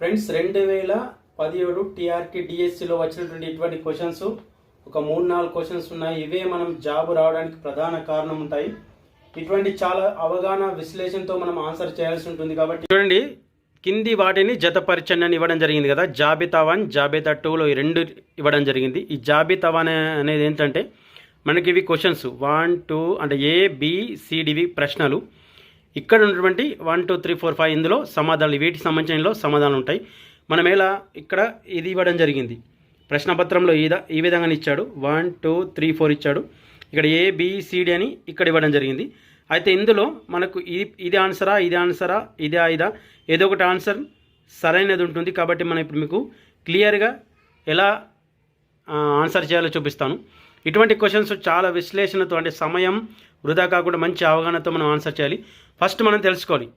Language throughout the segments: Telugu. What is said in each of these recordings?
ఫ్రెండ్స్ రెండు వేల పదిహేడు టీఆర్టీ డిఎస్సిలో వచ్చినటువంటి ఇటువంటి క్వశ్చన్స్ ఒక మూడు నాలుగు క్వశ్చన్స్ ఉన్నాయి. ఇవే మనం జాబ్ రావడానికి ప్రధాన కారణం ఉంటాయి. ఇటువంటి చాలా అవగాహన విశ్లేషణతో మనం ఆన్సర్ చేయాల్సి ఉంటుంది కాబట్టి చూడండి కింది వాటిని జతపరచండి అని ఇవ్వడం జరిగింది కదా. జాబితా వన్ జాబితా టూలో ఈ రెండు ఇవ్వడం జరిగింది. ఈ జాబితా వన్ అనేది ఏంటంటే మనకి ఇవి క్వశ్చన్స్. వన్ టూ అంటే ఏ బిసిడివి ప్రశ్నలు. ఇక్కడ ఉన్నటువంటి one two three four five ఇందులో సమాధానాలు వీటికి సంబంధించినలో సమాధానాలు ఉంటాయి. మనం ఎలా ఇక్కడ ఇది ఇవ్వడం జరిగింది? ప్రశ్నపత్రంలో ఈ ఈ విధంగా ఇచ్చాడు. వన్ టూ త్రీ ఫోర్ ఇచ్చాడు. ఇక్కడ ఏ బీసీడీ అని ఇక్కడ ఇవ్వడం జరిగింది. అయితే ఇందులో మనకు ఇది ఇది ఆన్సరా ఇది ఆన్సరా ఇదా ఇదా ఏదో ఒకటి ఆన్సర్ సరైనది ఉంటుంది కాబట్టి మనం ఇప్పుడు మీకు క్లియర్గా ఎలా ఆన్సర్ చేయాలో చూపిస్తాను. ఇటువంటి క్వశ్చన్స్ చాలా విశ్లేషణతో అంటే సమయం వృధా కాకుండా మంచి అవగాహనతో మనం ఆన్సర్ చేయాలి. ఫస్ట్ మనం తెలుసుకోవాలి.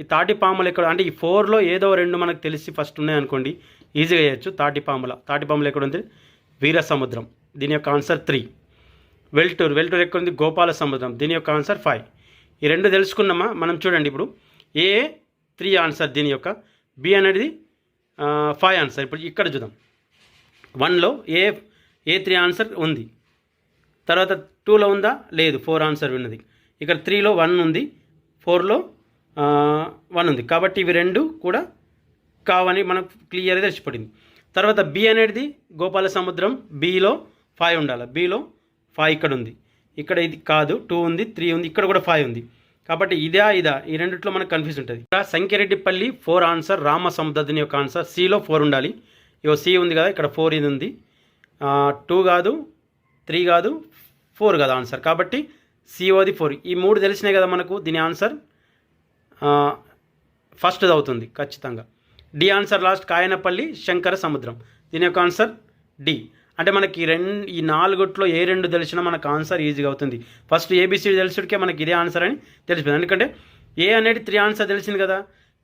ఈ తాటి పాములు ఎక్కడ అంటే ఈ ఫోర్లో ఏదో రెండు మనకు తెలిసి ఫస్ట్ ఉన్నాయనుకోండి ఈజీగా చేయొచ్చు. తాటి పాముల తాటి పాములు ఎక్కడ ఉంది? వీర సముద్రం దీని యొక్క ఆన్సర్ త్రీ. వెల్టూర్ వెల్టూర్ ఎక్కడ ఉంది? గోపాల సముద్రం దీని యొక్క ఆన్సర్ ఫైవ్. ఈ రెండు తెలుసుకున్నామా? మనం చూడండి ఇప్పుడు. ఏ త్రీ ఆన్సర్ దీని యొక్క. బి అనేది ఫైవ్ ఆన్సర్. ఇప్పుడు ఇక్కడ చూద్దాం. వన్లో ఏ ఏ త్రీ ఆన్సర్ ఉంది? తర్వాత టూలో ఉందా? లేదు ఫోర్ ఆన్సర్ ఉన్నది. ఇక్కడ త్రీలో వన్ ఉంది ఫోర్లో వన్ ఉంది. కాబట్టి ఇవి రెండు కూడా కావని మనకు క్లియర్గా తెలిసిపడింది తర్వాత బి అనేది గోపాల సముద్రం బిలో ఫైవ్ ఉండాలి. బిలో ఫైవ్ ఇక్కడ ఉంది. ఇక్కడ ఇది కాదు టూ ఉంది త్రీ ఉంది ఇక్కడ కూడా ఫైవ్ ఉంది. కాబట్టి ఇదా ఇదా ఈ రెండిట్లో మనకు కన్ఫ్యూజ్ ఉంటుంది. ఇక్కడ సంఖ్యారెడ్డిపల్లి ఫోర్ ఆన్సర్ రామ సముద్రని యొక్క ఆన్సర్ సిలో ఫోర్ ఉండాలి. ఇగో సి ఉంది కదా ఇక్కడ ఫోర్ ఇది ఉంది. టూ కాదు త్రీ కాదు ఫోర్ కదా ఆన్సర్ కాబట్టి సిఓది ఫోర్ ఈ మూడు తెలిసినాయి కదా మనకు దీని ఆన్సర్ ఫస్ట్ అవుతుంది ఖచ్చితంగా. D answer last Kayanapalli Shankara Samudram. దీని యొక్క ఆన్సర్ డి అంటే మనకి ఈ రెండు ఈ నాలుగుట్లో ఏ రెండు తెలిసినా మనకు ఆన్సర్ ఈజీగా అవుతుంది. ఫస్ట్ ఏబిసిడి తెలిసిడికే మనకి ఇదే ఆన్సర్ అని తెలిసిపోయింది ఎందుకంటే ఏ అనేది త్రీ ఆన్సర్ తెలిసింది కదా.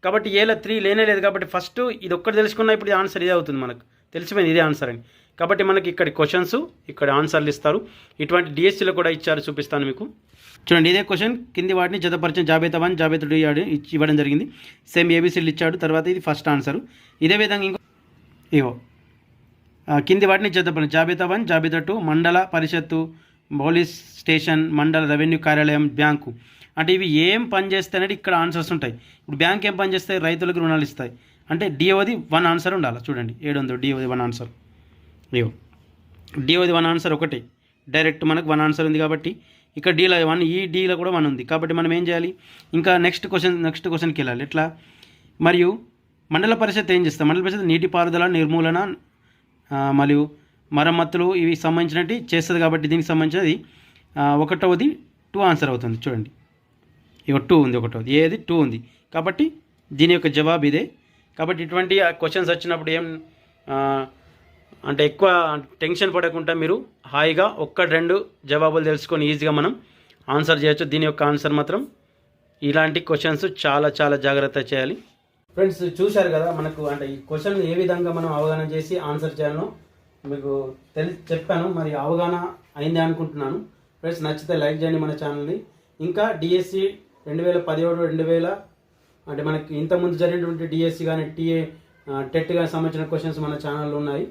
కాబట్టి ఏలో త్రీ లేనే లేదు కాబట్టి ఫస్ట్ ఇది ఒక్కటి తెలుసుకున్నా ఇప్పుడు ఆన్సర్ ఇదే అవుతుంది మనకు. తెలిసిపోయింది ఇదే ఆన్సర్ అని. కాబట్టి మనకి ఇక్కడ క్వశ్చన్స్ ఇక్కడ ఆన్సర్లు ఇస్తారు. ఇటువంటి డిఎస్సీలో కూడా ఇచ్చారు చూపిస్తాను మీకు. చూడండి ఇదే క్వశ్చన్ కింది వాటిని జతపరిచిన జాబితా వన్ జాబితా టూ ఇవ్వడం ఇవ్వడం జరిగింది. సేమ్ ఏబీసీలు ఇచ్చాడు తర్వాత ఇది ఫస్ట్ ఆన్సర్ ఇదే విధంగా ఇంకో ఇవో కింది వాటిని జతపరిచిన జాబితా వన్ జాబితా టూ మండల పరిషత్తు పోలీస్ స్టేషన్ మండల రెవెన్యూ కార్యాలయం బ్యాంకు. అంటే ఇవి ఏం పని చేస్తాయి అనేది ఇక్కడ ఆన్సర్స్ ఉంటాయి. ఇప్పుడు బ్యాంక్ ఏం పని చేస్తాయి? రైతులకు రుణాలు ఇస్తాయి. అంటే డిఓది వన్ ఆన్సర్ ఉండాలి. చూడండి. ఏడు వందలు డిఓది వన్ ఆన్సర్ ఇగో. డిఓది వన్ ఆన్సర్ ఒకటి. డైరెక్ట్ మనకు వన్ ఆన్సర్ ఉంది కాబట్టి ఇక్కడ డీలో వన్ ఈ డీలో కూడా వన్ ఉంది. కాబట్టి మనం ఏం చేయాలి? ఇంకా నెక్స్ట్ క్వశ్చన్ నెక్స్ట్ క్వశ్చన్కి వెళ్ళాలి. ఎట్లా? మరియు మండల పరిషత్ ఏం చేస్తాం మండల పరిషత్ నీటిపారుదల నిర్మూలన మరియు మరమ్మతులు ఇవి సంబంధించినవి చేస్తుంది కాబట్టి దీనికి సంబంధించినది ఒకటవది టూ ఆన్సర్ అవుతుంది. చూడండి. ఇక టూ ఉంది ఒకటవది ఏది? టూ ఉంది. కాబట్టి దీని యొక్క జవాబు ఇదే. కాబట్టి ఇటువంటి క్వశ్చన్స్ వచ్చినప్పుడు ఏం అంటే ఎక్కువ టెన్షన్ పడకుండా మీరు హాయిగా ఒక్క రెండు జవాబులు తెలుసుకొని ఈజీగా మనం ఆన్సర్ చేయొచ్చు. దీని యొక్క ఆన్సర్ మాత్రం ఇలాంటి క్వశ్చన్స్ చాలా చాలా జాగ్రత్త చేయాలి. ఫ్రెండ్స్ చూశారు కదా మనకు అంటే ఈ క్వశ్చన్ ఏ విధంగా మనం అవగాహన చేసి ఆన్సర్ చేయాలనో మీకు తెలి చెప్పాను. మరి అవగాహన అయిందే అనుకుంటున్నాను. ఫ్రెండ్స్ నచ్చితే లైక్ చేయండి మన ఛానల్ని ఇంకా డిఎస్సి రెండు వేల పదిహేడు రెండు వేల అంటే మనకి ఇంతకుముందు జరిగినటువంటి డిఎస్సి కానీ టీఏ టెట్ కానీ సంబంధించిన క్వశ్చన్స్ మన ఛానల్లో ఉన్నాయి.